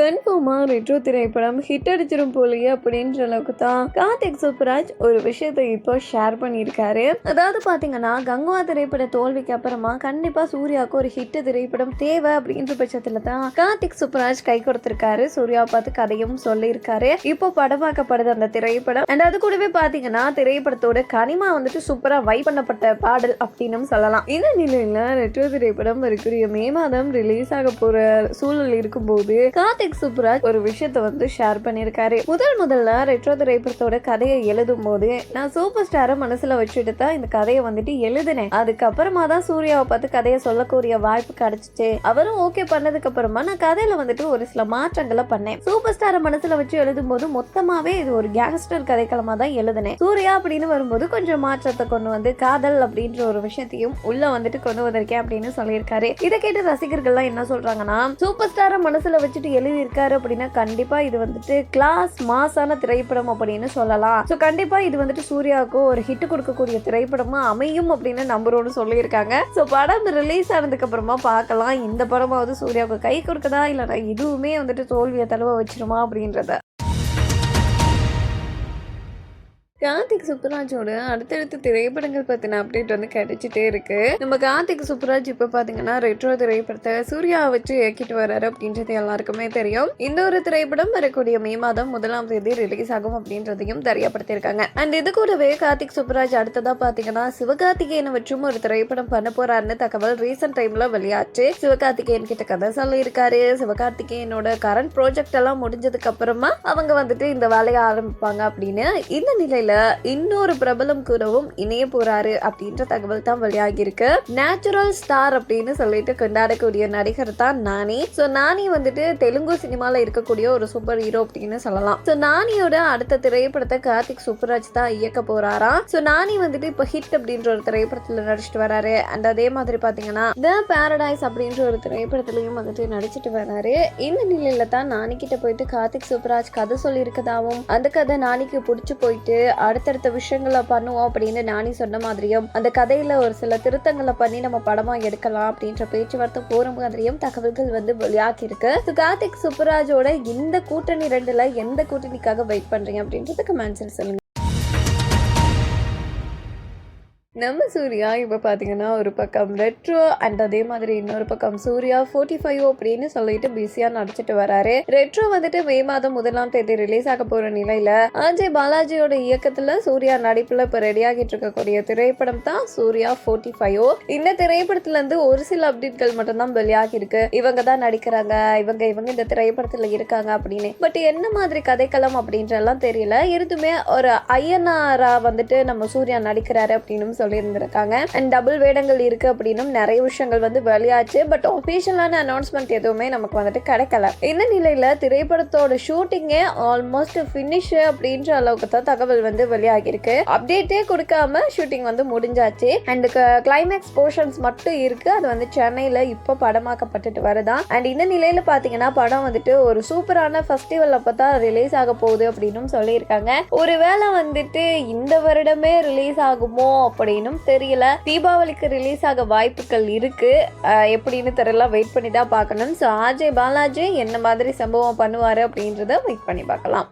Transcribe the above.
கன்ஃபார்மா ரெட்ரோ திரைப்படம் ஹிட் அடிச்சிடும் போலயே அப்படின்ற அளவுக்கு தான் கார்த்திக் சூப்பராஜ் ஒரு விஷயத்தை இப்போ ஷேர் பண்ணியிருக்காரு. அதாவது பாத்தீங்கன்னா கங்குவா திரைப்பட தோல்விக்கு அப்புறமா கண்டிப்பா சூர்யாவுக்கு ஒரு ஹிட் திரைப்படம் தேவை அப்படின்ற பட்சத்துல தான் கார்த்திக் சூப்பராஜ் கை கொடுத்திருக்காரு. சூர்யா பார்த்து கதையும் சொல்லியிருக்காரு. இப்போ படமாக்கப்படுது அந்த திரைப்படம். அண்ட் அது கூடவே பாத்தீங்கன்னா திரைப்படத்தோட கனிமா வந்துட்டு சூப்பரா வை பண்ணப்பட்ட பாடல் அப்படின்னு சொல்லலாம். இந்த நிலையில ரெட்ரோ திரைப்படம் வரக்கூடிய மே மாதம் ரிலீஸ் ஆக போற சூழல் இருக்கும்போது கார்த்திக் சுப்ராஜ் ஒரு விஷயத்த வந்து ஷேர் பண்ணியிருக்காரு. முதல் முதல்ல ரெட்ரோ திரைப்படத்தோட கதையை எழுதும் போது நான் சூப்பர் ஸ்டாரை மனசுல வச்சுட்டு தான் இந்த கதையை வந்துட்டு எழுதினேன். அதுக்கப்புறமா தான் சூர்யாவை பார்த்து கதையை சொல்லக்கூடிய வாய்ப்பு கிடைச்சிச்சு. அவரும் ஓகே பண்ணதுக்கு அப்புறமா நான் கதையில வந்துட்டு ஒரு சில மாற்றங்களை பண்ணேன். சூப்பர் ஸ்டாரை மனசுல வச்சு எழுதும் போது மொத்தமாவே இது ஒரு கேங்ஸ்டர் கதைக்களமா தான் எழுதினேன். சூர்யா அப்படின்னு வரும்போது கொஞ்சம் மாற்றத்தை கொண்டு வந்து காதல் அப்படின்ற ஒரு விஷயத்தையும் உள்ள வந்துட்டு கொண்டு வந்திருக்கேன் அப்படின்னு சொல்லியிருக்காரு. இதை கேட்டு ரசிகர்கள்லாம் என்ன சொல்றாங்கன்னா சூப்பர் ஸ்டாரை மனசுல வச்சுட்டு இருக்காரு அப்படின்னா கண்டிப்பாக இது வந்துட்டு கிளாஸ் மாசான திரைப்படம் அப்படின்னு சொல்லலாம். ஸோ கண்டிப்பா இது வந்துட்டு சூர்யாவுக்கு ஒரு ஹிட் கொடுக்கக்கூடிய திரைப்படமா அமையும் அப்படின்னு நம்புறோம்னு சொல்லியிருக்காங்க. ஸோ படம் ரிலீஸ் ஆனதுக்கு அப்புறமா பார்க்கலாம். இந்த படமாவது சூர்யாவுக்கு கை கொடுக்குதா? இல்லைனா இதுவுமே வந்துட்டு தோல்வியை தழுவ வச்சிருமா அப்படின்றத. கார்த்திக் சுப்ராஜோட அடுத்தடுத்த திரைப்படங்கள் பற்றின அப்டேட் வந்து கிடைச்சிட்டே இருக்கு. நம்ம கார்த்திக் சுப்ராஜ் இப்போ பார்த்தீங்கன்னா ரெட்ரோ திரைப்படத்தை சூர்யாவை வச்சு இயக்கிட்டு வர்றாரு அப்படின்றது எல்லாருக்குமே தெரியும். இந்த ஒரு திரைப்படம் வரக்கூடிய மே மாதம் முதலாம் தேதி ரிலீஸ் ஆகும் அப்படின்றதையும் தெரியப்படுத்தியிருக்காங்க. அண்ட் இது கூடவே கார்த்திக் சுப்ராஜ் அடுத்ததாக பார்த்தீங்கன்னா சிவகார்த்திகேயனை வச்சும் ஒரு திரைப்படம் பண்ண போறாருன்னு தகவல் ரீசெண்ட் டைம்ல வெளியாச்சு. சிவகார்த்திகேயன் கிட்ட கதை சொல்லியிருக்காரு. சிவகார்த்திகேயனோட கரண்ட் ப்ராஜெக்ட் எல்லாம் முடிஞ்சதுக்கு அப்புறமா அவங்க வந்துட்டு இந்த வேலையை ஆரம்பிப்பாங்க அப்படின்னு இந்த நிலையில இன்னொரு பிரபலம் கூடவும் இணைய போறாரு அப்படின்ற தகவல் தான் வெளியாகியிருக்கு. நேச்சுரல் ஸ்டார் அப்படின்னு சொல்லிட்டு கொண்டாடக்கூடிய நடிகர் தான் நானி. ஸோ நானி வந்துட்டு தெலுங்கு சினிமால இருக்கக்கூடிய ஒரு சூப்பர் ஹீரோ அப்படின்னு சொல்லலாம். ஸோ நானியோட அடுத்த திரைப்படத்தை கார்த்திக் சுப்ராஜ் தான் இயக்க போறாரா ஸோ நானி வந்துட்டு இப்போ ஹிட் அப்படின்ற ஒரு திரைப்படத்துல நடிச்சிட்டு வராரு. அண்ட் அதே மாதிரி பாத்தீங்கன்னா த பேரடைஸ் அப்படின்ற ஒரு திரைப்படத்துலயும் வந்துட்டு நடிச்சிட்டு வராரு. இந்த நிலையில தான் நானிக்கிட்ட போயிட்டு கார்த்திக் சுப்ராஜ் கதை சொல்லியிருக்கதாவும் அந்த கதை நானிக்கு பிடிச்சி போயிட்டு அடுத்தடுத்த விஷயங்களை பண்ணுவோம் அப்படின்னு நானி சொன்ன மாதிரியும் அந்த கதையில ஒரு சில திருத்தங்களை பண்ணி நம்ம படமா எடுக்கலாம் அப்படின்ற பேச்சுவார்த்தை போற மாதிரியும் தகவல்கள் வந்து வெளியாகி இருக்கு. கார்த்திக் சுப்ராஜோட இந்த கூட்டணி ரெண்டுல எந்த கூட்டணிக்காக வெயிட் பண்றீங்க அப்படின்றது கமெண்ட்ஸில் சொல்லுங்க நம்ம சூர்யா இப்போ பார்த்தீங்கன்னா ஒரு பக்கம் ரெட்ரோ அண்ட் அதே மாதிரி இன்னொரு பக்கம் சூர்யா ஃபோர்ட்டி ஃபைவ் அப்படின்னு சொல்லிட்டு பிஸியாக நடிச்சிட்டு வராரு. ரெட்ரோ வந்துட்டு மே மாதம் முதலாம் தேதி ரிலீஸ் ஆக போகிற நிலையில் அஜய் பாலாஜியோட இயக்கத்தில் சூர்யா நடிப்பில் இப்போ ரெடியாகிட்டு இருக்கக்கூடிய திரைப்படம் தான் சூர்யா ஃபோர்ட்டி ஃபைவ் இந்த திரைப்படத்துலேருந்து ஒரு சில அப்டேட்கள் மட்டும்தான் வெளியாகி இருக்கு. இவங்க தான் நடிக்கிறாங்க இவங்க இவங்க இந்த திரைப்படத்தில் இருக்காங்க அப்படின்னு. பட் என்ன மாதிரி கதைக்களம் அப்படின்றலாம் தெரியல. இருந்துமே ஒரு ஐயனாரா வந்துட்டு நம்ம சூர்யா நடிக்கிறாரு அப்படின்னு சொல்லியிருந்திருக்காங்க. அண்ட் டபுள் வேடங்கள் இருக்கு அப்படின்னும் நிறைய விஷயங்கள் வந்து வெளியாச்சு. பட் ஒஃபிஷியலான அனௌன்ஸ்மெண்ட் எதுவுமே நமக்கு வந்துட்டு கிடைக்கல. இந்த நிலையில திரைப்படத்தோட ஷூட்டிங்கே ஆல்மோஸ்ட் ஃபினிஷ் அப்படின்ற அளவுக்கு தான் தகவல் வந்து வெளியாகிருக்கு அப்டேட்டே கொடுக்காம ஷூட்டிங் வந்து முடிஞ்சாச்சு. அண்ட் கிளைமேக்ஸ் போர்ஷன்ஸ் மட்டும் இருக்கு. அது வந்து சென்னையில இப்போ படமாக்கப்பட்டுட்டு வருதான். அண்ட் இந்த நிலையில பாத்தீங்கன்னா படம் வந்துட்டு ஒரு சூப்பரான ஃபெஸ்டிவல் அப்பதான் ரிலீஸ் ஆக போகுது அப்படின்னும் சொல்லியிருக்காங்க. ஒருவேளை வந்துட்டு இந்த வருடமே ரிலீஸ் ஆகுமோ அப்படின்னும் தெரியல. தீபாவளிக்கு ரிலீஸ் ஆக வாய்ப்புகள் இருக்கு. அஹ் எப்படின்னு தெரியல. வெயிட் பண்ணி தான் பார்க்கணும். ஸோ ஆஜய் பாலாஜி என்ன மாதிரி சம்பவம் பண்ணுவாரு அப்படின்றத வெயிட் பண்ணி பார்க்கலாம்.